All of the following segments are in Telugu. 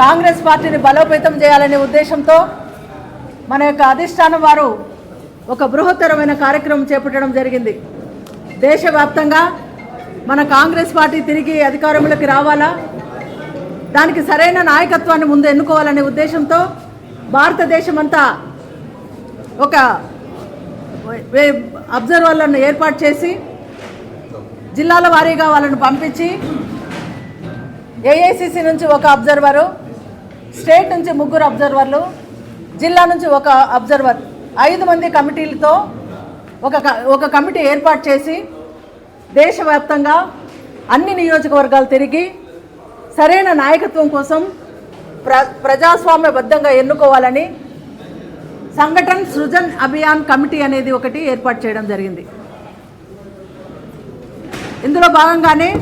కాంగ్రెస్ పార్టీని బలోపేతం చేయాలనే ఉద్దేశంతో మన యొక్క అధిష్టానం వారు ఒక బృహత్తరమైన కార్యక్రమం చేపట్టడం జరిగింది. దేశవ్యాప్తంగా మన కాంగ్రెస్ పార్టీ తిరిగి అధికారంలోకి రావాలా? దానికి సరైన నాయకత్వాన్ని ముందు ఎన్నుకోవాలనే ఉద్దేశంతో భారతదేశం అంతా ఒక అబ్జర్వర్లను ఏర్పాటు చేసి జిల్లాల వారీగా వాళ్ళను పంపించి ఏఐసిసి నుంచి ఒక అబ్జర్వరు స్టేట్ నుంచి ముగ్గురు అబ్జర్వర్లు జిల్లా నుంచి ఒక అబ్జర్వర్. ఐదు మంది కమిటీలతో ఒక క- ఒక కమిటీ ఏర్పాటు చేసి దేశవ్యాప్తంగా అన్ని నియోజకవర్గాలు తిరిగి సరైన నాయకత్వం కోసం ప్ర ప్రజాస్వామ్యబద్ధంగా ఎన్నుకోవాలని సంఘటన్ సృజన్ అభియాన్ కమిటీ అనేది ఒకటి ఏర్పాటు చేయడం జరిగింది. ఇందులో భాగంగానే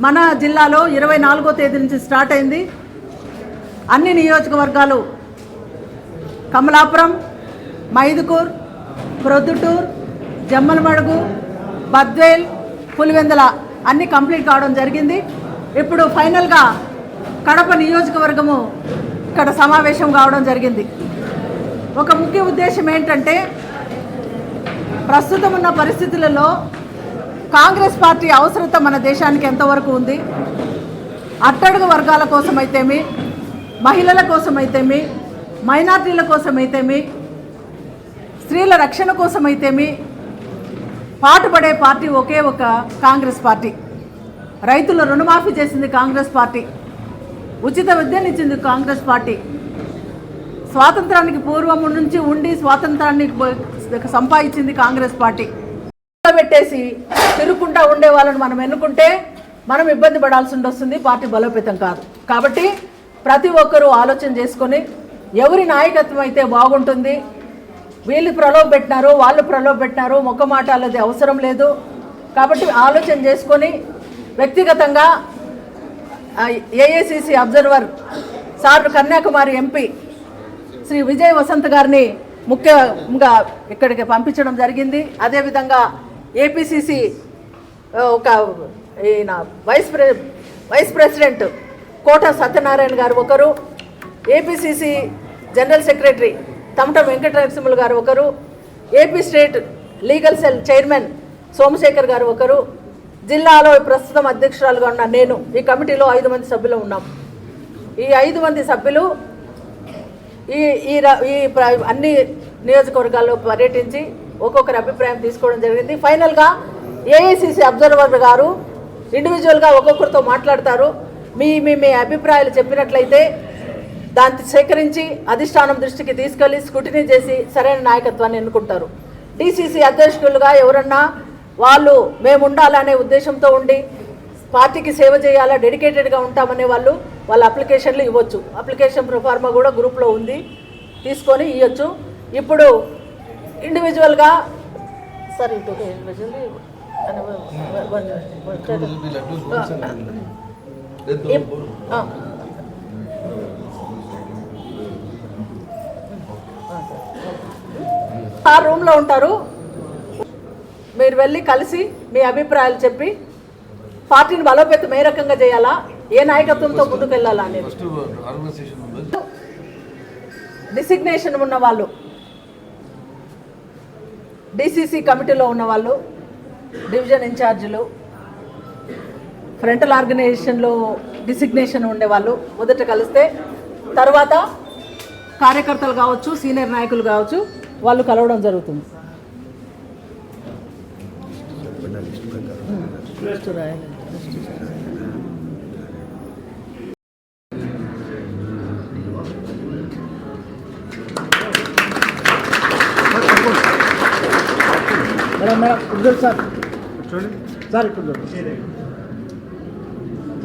మన జిల్లాలో ఇరవై నాలుగో తేదీ నుంచి స్టార్ట్ అయింది. అన్ని నియోజకవర్గాలు కమలాపురం మైదుకూర్ ప్రొద్దుటూర్ జమ్మలమడుగు బద్వేల్ పులివెందల అన్నీ కంప్లీట్ కావడం జరిగింది. ఇప్పుడు ఫైనల్గా కడప నియోజకవర్గము ఇక్కడ సమావేశం కావడం జరిగింది. ఒక ముఖ్య ఉద్దేశం ఏంటంటే ప్రస్తుతం ఉన్న పరిస్థితులలో కాంగ్రెస్ పార్టీ అవసరత మన దేశానికి ఎంతవరకు ఉంది? అట్టడుగు వర్గాల కోసమైతేమి మహిళల కోసమైతేమి మైనార్టీల కోసమైతేమి స్త్రీల రక్షణ కోసమైతేమి పాటుపడే పార్టీ ఒకే ఒక కాంగ్రెస్ పార్టీ. రైతుల రుణమాఫీ చేసింది కాంగ్రెస్ పార్టీ. ఉచిత విద్యనిచ్చింది కాంగ్రెస్ పార్టీ. స్వాతంత్రానికి పూర్వం నుంచి ఉండి స్వాతంత్రాన్ని సంపాదించింది కాంగ్రెస్ పార్టీ. పెట్టేసి తిరుగుకుంటా ఉండే వాళ్ళని మనం ఎన్నుకుంటే మనం ఇబ్బంది పడాల్సి వస్తుంది పార్టీ బలోపేతం కాదు. కాబట్టి ప్రతి ఒక్కరూ ఆలోచన చేసుకొని ఎవరి నాయకత్వం అయితే బాగుంటుంది వీళ్ళు ప్రలోభ పెట్టినారు వాళ్ళు ప్రలోభ పెట్టినారు మొక్క అవసరం లేదు. కాబట్టి ఆలోచన చేసుకొని వ్యక్తిగతంగా AICC observer sir Kanyakumari MP Sri Vijay Vasanth గారిని ముఖ్యంగా ఇక్కడికి పంపించడం జరిగింది. అదేవిధంగా ఏపీసీసీ ఒక ఈయన వైస్ ప్రె వైస్ ప్రెసిడెంట్ కోట సత్యనారాయణ గారు ఒకరు APCC general secretary Tamata Venkatanarasimhulu గారు ఒకరు AP state legal cell chairman Somasekhar గారు ఒకరు జిల్లాలో ప్రస్తుతం అధ్యక్షురాలుగా ఉన్న నేను ఈ కమిటీలో ఐదు మంది సభ్యులు ఉన్నాం. ఈ ఐదు మంది సభ్యులు ఈ ఈ ర- ఈ ప్ర- అన్ని నియోజకవర్గాల్లో పర్యటించి ఒక్కొక్కరి అభిప్రాయం తీసుకోవడం జరిగింది. ఫైనల్గా ఏఐసిసి అబ్జర్వర్ గారు ఇండివిజువల్గా ఒక్కొక్కరితో మాట్లాడతారు. మీ మీ మీ అభిప్రాయాలు చెప్పినట్లయితే దాన్ని సేకరించి అధిష్టానం దృష్టికి తీసుకెళ్ళి స్క్రూటినీ చేసి సరైన నాయకత్వాన్ని ఎన్నుకుంటారు. డిసిసి అధ్యక్షులుగా ఎవరన్నా వాళ్ళు మేము ఉండాలనే ఉద్దేశంతో ఉండి పార్టీకి సేవ చేయాలా డెడికేటెడ్గా ఉంటామనే వాళ్ళు వాళ్ళ అప్లికేషన్లు ఇవ్వచ్చు. అప్లికేషన్ ప్రొఫార్మా కూడా గ్రూప్లో ఉంది. తీసుకొని ఇవ్వచ్చు ఇప్పుడు ఇండివిజువల్గా సార్ ఇటు ఇండివిజువల్ ఆ రూమ్లో ఉంటారు. మీరు వెళ్ళి కలిసి మీ అభిప్రాయాలు చెప్పి పార్టీని బలోపేతం ఏ రకంగా చేయాలా ఏ నాయకత్వంతో ముందుకు వెళ్ళాలా అనేది. డిసిగ్నేషన్ ఉన్న వాళ్ళు డిసిసి కమిటీలో ఉన్న వాళ్ళు డివిజన్ ఇన్ఛార్జీలు ఫ్రంటల్ ఆర్గనైజేషన్లో డిసిగ్నేషన్ ఉండేవాళ్ళు మొదట కలిస్తే తర్వాత కార్యకర్తలు కావచ్చు సీనియర్ నాయకులు కావచ్చు వాళ్ళు కలవడం జరుగుతుంది. Madam madam sir. చూడండి. సార్ ఇప్పుడు చూడండి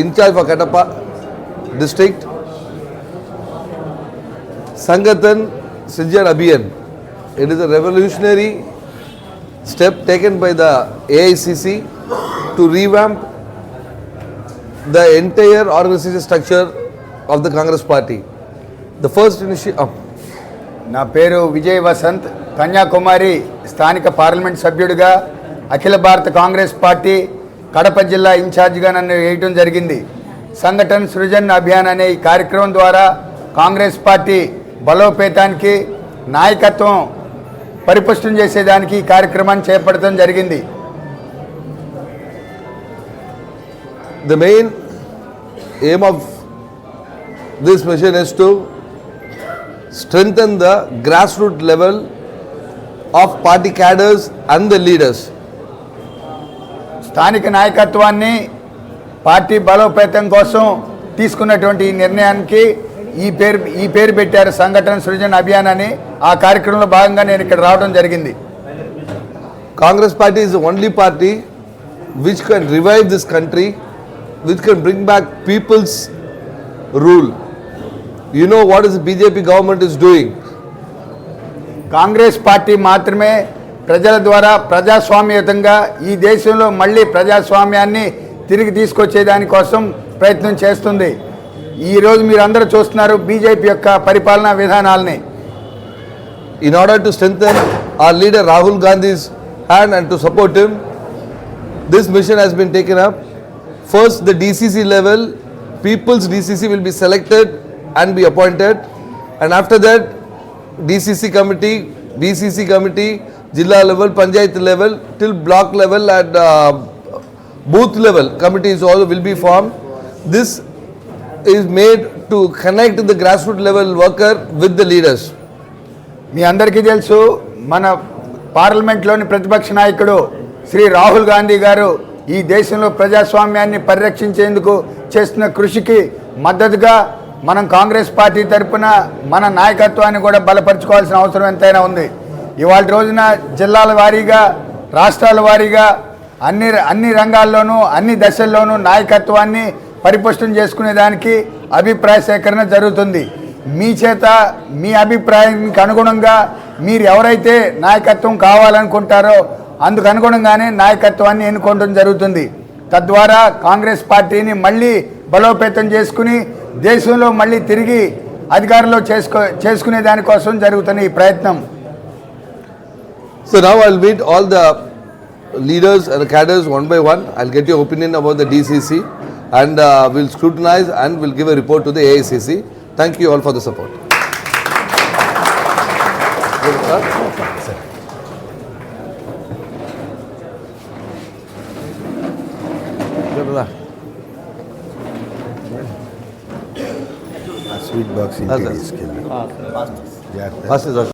incharge for Kadapa district. Sangathan Srijan Abhiyan. It is a revolutionary step taken by the AICC to revamp the entire organisation structure of the Congress party the first initiative నా పేరు విజయ్ వసంత్. కన్యాకుమారి స్థానిక పార్లమెంట్ సభ్యుడిగా అఖిల భారత కాంగ్రెస్ పార్టీ కడప జిల్లా ఇన్ఛార్జిగా నన్ను వేయటం జరిగింది సంఘటన సృజన్ అభియాన్ అనే ఈ కార్యక్రమం ద్వారా కాంగ్రెస్ పార్టీ బలోపేతానికి నాయకత్వం పరిపుష్టం చేసేదానికి ఈ కార్యక్రమాన్ని చేపడటం జరిగింది The main aim of this mission is to strengthen the grassroots level of party cadres and the leaders. స్థానిక నాయకత్వాన్ని పార్టీ బలోపేతం కోసం తీసుకున్నటువంటి ఈ నిర్ణయానికి ఈ పేరు ఈ పేరు పెట్టారు సంఘటన సృజన అభియాన్ అని. ఆ కార్యక్రమంలో భాగంగా నేను ఇక్కడ రావడం జరిగింది. Congress party is only party which can revive this country which can bring back people's rule you know what is BJP government is doing Congress party మాత్రమే ప్రజల ద్వారా ప్రజాస్వామ్యతంగా ఈ దేశంలో మళ్ళీ ప్రజాస్వామ్యాన్ని తిరిగి తీసుకొచ్చేదానికోసం ప్రయత్నం చేస్తుంది. ఈరోజు మీరు అందరూ చూస్తున్నారు బీజేపీ యొక్క పరిపాలనా విధానాలని. In order to strength our leader Rahul Gandhi's hand and to support him this mission he's been taken up first the DCC level people's DCC will be selected and be appointed and after that DCC committee BCC committee జిల్లా level panchayat level till block level and booth level committees all will be form. This is made to connect the grass root level worker with the leaders మీ అందరికీ తెలుసు మన పార్లమెంట్లోని ప్రతిపక్ష నాయకుడు శ్రీ రాహుల్ గాంధీ గారు ఈ దేశంలో ప్రజాస్వామ్యాన్ని పరిరక్షించేందుకు చేస్తున్న కృషికి మద్దతుగా మనం కాంగ్రెస్ పార్టీ తరఫున మన నాయకత్వాన్ని కూడా బలపరచుకోవాల్సిన అవసరం ఎంతైనా ఉంది. ఇవాళ రోజున జిల్లాల వారీగా రాష్ట్రాల వారీగా అన్ని అన్ని రంగాల్లోనూ అన్ని దశల్లోనూ నాయకత్వాన్ని పరిపుష్టం చేసుకునేదానికి అభిప్రాయ సేకరణ జరుగుతుంది. మీ చేత మీ అభిప్రాయానికి అనుగుణంగా మీరు ఎవరైతే నాయకత్వం కావాలనుకుంటారో అందుకు అనుగుణంగానే నాయకత్వాన్ని ఎన్నుకోవడం జరుగుతుంది. తద్వారా కాంగ్రెస్ పార్టీని మళ్ళీ బలోపేతం చేసుకుని దేశంలో మళ్ళీ తిరిగి అధికారంలో చేసుకో చేసుకునే దానికోసం జరుగుతున్న ఈ ప్రయత్నం. So now I'll meet all the leaders and cadres one by one. I'll get your opinion about the DCC and uh, we'll scrutinize and we'll give a report to the AICC. Thank you all for the support. Sweet box in